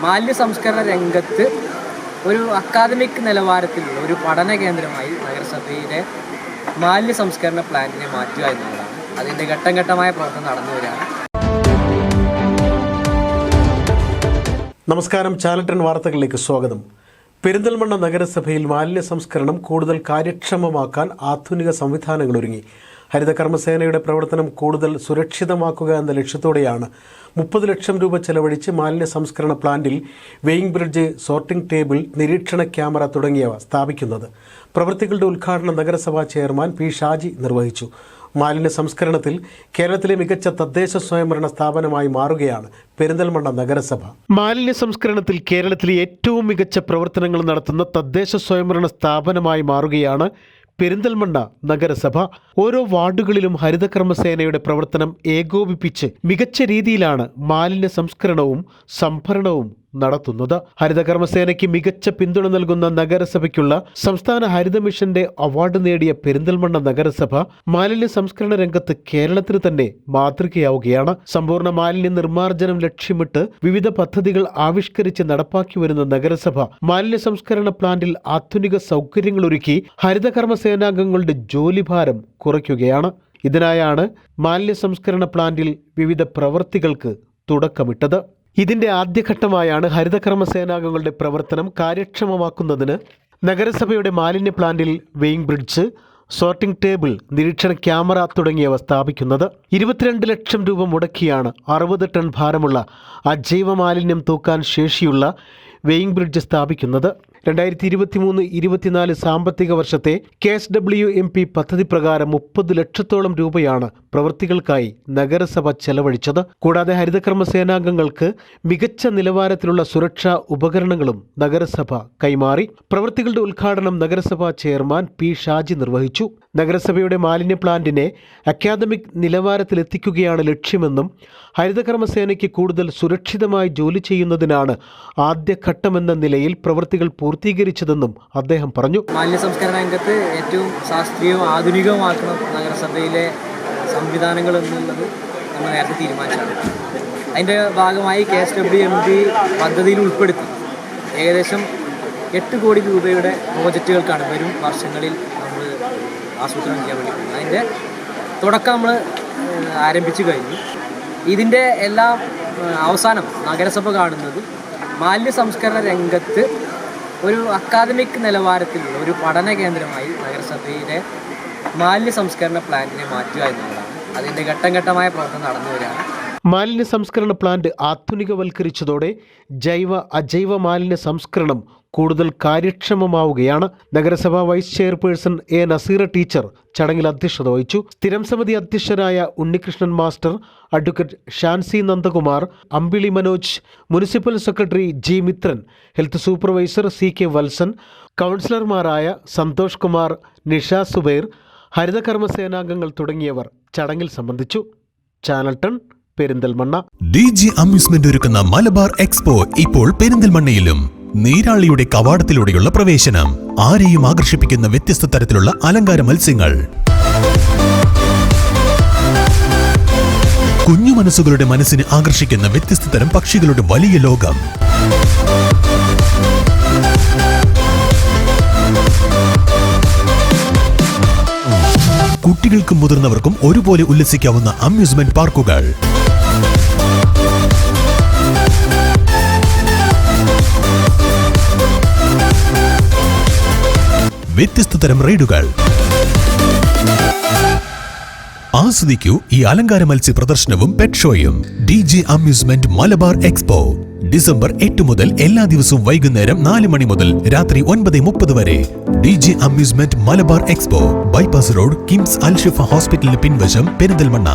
മാലിന്യ സംസ്കരണ രംഗത്ത് ഒരു അക്കാദമിക് നിലവാരത്തിലുള്ള ഒരു പഠന കേന്ദ്രമായി നഗരസഭയിലെ മാലിന്യ സംസ്കരണ പ്ലാന്റിനെ മാറ്റുക എന്നുള്ളതാണ്. അതിന്റെ ഘട്ടം ഘട്ടമായ പ്രവർത്തനം നടന്നു വരികയാണ്. നമസ്കാരം. ചാലട്ടൻ വാർത്തകളിലേക്ക് സ്വാഗതം. പെരിന്തൽമണ്ണ നഗരസഭയിൽ മാലിന്യ സംസ്കരണം കൂടുതൽ കാര്യക്ഷമമാക്കാൻ ആധുനിക സംവിധാനങ്ങൾ ഒരുങ്ങി. ഹരിതകർമ്മസേനയുടെ പ്രവർത്തനം കൂടുതൽ സുരക്ഷിതമാക്കുക എന്ന ലക്ഷ്യത്തോടെയാണ് മുപ്പത് ലക്ഷം രൂപ ചെലവഴിച്ച് മാലിന്യ സംസ്കരണ പ്ലാന്റിൽ വെയിങ് ബ്രിഡ്ജ് സോർട്ടിംഗ് ടേബിൾ നിരീക്ഷണ ക്യാമറ തുടങ്ങിയവ സ്ഥാപിക്കുന്നത്. പ്രവൃത്തികളുടെ ഉദ്ഘാടനം നഗരസഭാ ചെയർമാൻ പി ഷാജി നിർവഹിച്ചു. മാലിന്യ സംസ്കരണത്തിൽ കേരളത്തിലെ മികച്ച തദ്ദേശ സ്വയംഭരണ സ്ഥാപനമായി മാറുകയാണ് പെരിന്തൽമണ്ണ നഗരസഭ. മാലിന്യ സംസ്കരണത്തിൽ കേരളത്തിലെ ഏറ്റവും മികച്ച പ്രവർത്തനങ്ങൾ നടത്തുന്ന തദ്ദേശ സ്വയംഭരണ സ്ഥാപനമായി മാറുകയാണ് പെരിന്തൽമണ്ണ നഗരസഭ ഓരോ വാർഡുകളിലും ഹരിതകർമ്മസേനയുടെ പ്രവർത്തനം ഏകോപിപ്പിച്ച് മികച്ച രീതിയിലാണ് മാലിന്യ സംസ്കരണവും സംഭരണവും നടത്തുന്നത്. ഹരിതകർമ്മസേനയ്ക്ക് മികച്ച പിന്തുണ നൽകുന്ന നഗരസഭയ്ക്കുള്ള സംസ്ഥാന ഹരിത മിഷന്റെ അവാർഡ് നേടിയ പെരിന്തൽമണ്ണ നഗരസഭ മാലിന്യ സംസ്കരണ രംഗത്ത് കേരളത്തിന് തന്നെ മാതൃകയാവുകയാണ്. സമ്പൂർണ മാലിന്യ നിർമ്മാർജനം ലക്ഷ്യമിട്ട് വിവിധ പദ്ധതികൾ ആവിഷ്കരിച്ച് നടപ്പാക്കി വരുന്ന നഗരസഭ മാലിന്യ സംസ്കരണ പ്ലാന്റിൽ ആധുനിക സൗകര്യങ്ങൾ ഒരുക്കി ഹരിതകർമ്മ സേനാംഗങ്ങളുടെ ജോലിഭാരം കുറയ്ക്കുകയാണ്. ഇതിനായാണ് മാലിന്യ സംസ്കരണ പ്ലാന്റിൽ വിവിധ പ്രവൃത്തികൾക്ക് തുടക്കമിട്ടത്. ഇതിന്റെ ആദ്യഘട്ടമായാണ് ഹരിതകർമ്മസേനാംഗങ്ങളുടെ പ്രവർത്തനം കാര്യക്ഷമമാക്കുന്നതിന് നഗരസഭയുടെ മാലിന്യ പ്ലാന്റിൽ വെയിങ് ബ്രിഡ്ജ് സോർട്ടിംഗ് ടേബിൾ നിരീക്ഷണ ക്യാമറ തുടങ്ങിയവ സ്ഥാപിക്കുന്നത് ഇരുപത്തിരണ്ട് ലക്ഷം രൂപ മുടക്കിയാണ് അറുപത് ടൺ ഭാരമുള്ള അജൈവ മാലിന്യം തൂക്കാൻ ശേഷിയുള്ള വെയിങ് ബ്രിഡ്ജ് സ്ഥാപിക്കുന്നത്. രണ്ടായിരത്തി ഇരുപത്തി മൂന്ന് ഇരുപത്തിനാല് സാമ്പത്തിക വർഷത്തെ K S W M P പദ്ധതി പ്രകാരം മുപ്പത് ലക്ഷത്തോളം രൂപയാണ് പ്രവൃത്തികൾക്കായി നഗരസഭ ചെലവഴിച്ചത്. കൂടാതെ ഹരിതകർമ്മ സേനാംഗങ്ങൾക്ക് മികച്ച നിലവാരത്തിലുള്ള സുരക്ഷാ ഉപകരണങ്ങളും നഗരസഭ കൈമാറി. പ്രവൃത്തികളുടെ ഉദ്ഘാടനം നഗരസഭാ ചെയർമാൻ പി ഷാജി നിർവഹിച്ചു. നഗരസഭയുടെ മാലിന്യ പ്ലാന്റിനെ അക്കാദമിക് നിലവാരത്തിലെത്തിക്കുകയാണ് ലക്ഷ്യമെന്നും ഹരിതകർമ്മസേനയ്ക്ക് കൂടുതൽ സുരക്ഷിതമായി ജോലി ചെയ്യുന്നതിനാണ് ആദ്യഘട്ടമെന്ന നിലയിൽ പ്രവൃത്തികൾ പൂർത്തീകരിച്ചതെന്നും അദ്ദേഹം പറഞ്ഞു. മാലിന്യ സംസ്കരണ രംഗത്ത് ഏറ്റവും ശാസ്ത്രീയവും ആധുനികവുമാക്കണം നഗരസഭയിലെ സംവിധാനങ്ങൾ എന്നുള്ളത് നമ്മൾ നേരത്തെ തീരുമാനിച്ചാണ് അതിന്റെ ഭാഗമായി K S W M P പദ്ധതിയിൽ ഉൾപ്പെടുത്തി. ഏകദേശം എട്ട് കോടി രൂപയുടെ പ്രോജക്റ്റുകൾക്കാണ് വരും വർഷങ്ങളിൽ നമ്മൾ ആസൂത്രണം ചെയ്യാൻ വേണ്ടി അതിന്റെ തുടക്കം നമ്മൾ ആരംഭിച്ചു കഴിഞ്ഞു. ഇതിന്റെ എല്ലാം അവസാനം നഗരസഭ കാണുന്നത് മാലിന്യ സംസ്കരണ രംഗത്ത് ഒരു അക്കാദമിക് നിലവാരത്തിലുള്ള ഒരു പഠന കേന്ദ്രമായി നഗരസഭയിലെ മാലിന്യ സംസ്കരണ പ്ലാന്റിനെ മാറ്റുക എന്നുള്ളതാണ്. അതിന്റെ ഘട്ടം ഘട്ടമായ പ്രവർത്തനം നടന്നു വരികയാണ്. മാലിന്യ സംസ്കരണ പ്ലാന്റ് ആധുനികവൽക്കരിച്ചതോടെ ജൈവ അജൈവ മാലിന്യ സംസ്കരണം കൂടുതൽ കാര്യക്ഷമമാവുകയാണ്. നഗരസഭാ vice chairperson A Naseera teacher ചടങ്ങിൽ അധ്യക്ഷത വഹിച്ചു. സ്ഥിരം സമിതി അധ്യക്ഷരായ Unnikrishnan master advocate Shancy Nandakumar Ambili Manoj municipal secretary G Mithran health supervisor C K Valsan കൗൺസിലർമാരായ സന്തോഷ് കുമാർ നിഷ സുബൈർ ഹരിതകർമ്മ സേനാംഗങ്ങൾ തുടങ്ങിയവർ ചടങ്ങിൽ സംബന്ധിച്ചു. ചാനൽ ടൺ പെരിന്തൽമണ്ണ. ഡി ജി അമ്യൂസ്മെന്റ് ഒരുക്കുന്ന മലബാർ എക്സ്പോ ഇപ്പോൾ പെരിന്തൽമണ്ണയിലും. നീരാളിയുടെ കവാടത്തിലൂടെയുള്ള പ്രവേശനം. ആരെയും ആകർഷിപ്പിക്കുന്ന വ്യത്യസ്ത തരത്തിലുള്ള അലങ്കാര മത്സ്യങ്ങൾ. കുഞ്ഞു മനസ്സുകളുടെ മനസ്സിനെ ആകർഷിക്കുന്ന വ്യത്യസ്ത തരം പക്ഷികളുടെ വലിയ ലോകം. കുട്ടികൾക്കും മുതിർന്നവർക്കും ഒരുപോലെ ഉല്ലസിക്കാവുന്ന അമ്യൂസ്മെന്റ് പാർക്കുകൾ. വ്യത്യസ്ത തരം റൈഡുകൾ. ആസ്വദിക്കൂ ഈ അലങ്കാര മത്സ്യ പ്രദർശനവും പെറ്റ് ഷോയും D J amusement Malabar expo December എട്ട് മുതൽ എല്ലാ ദിവസവും വൈകുന്നേരം നാല് മണി മുതൽ രാത്രി ഒൻപത് മുപ്പത് വരെ. D J amusement Malabar expo bypass road KIMS Al Shifa ഹോസ്പിറ്റലിന് പിൻവശം പെരിന്തൽമണ്ണ.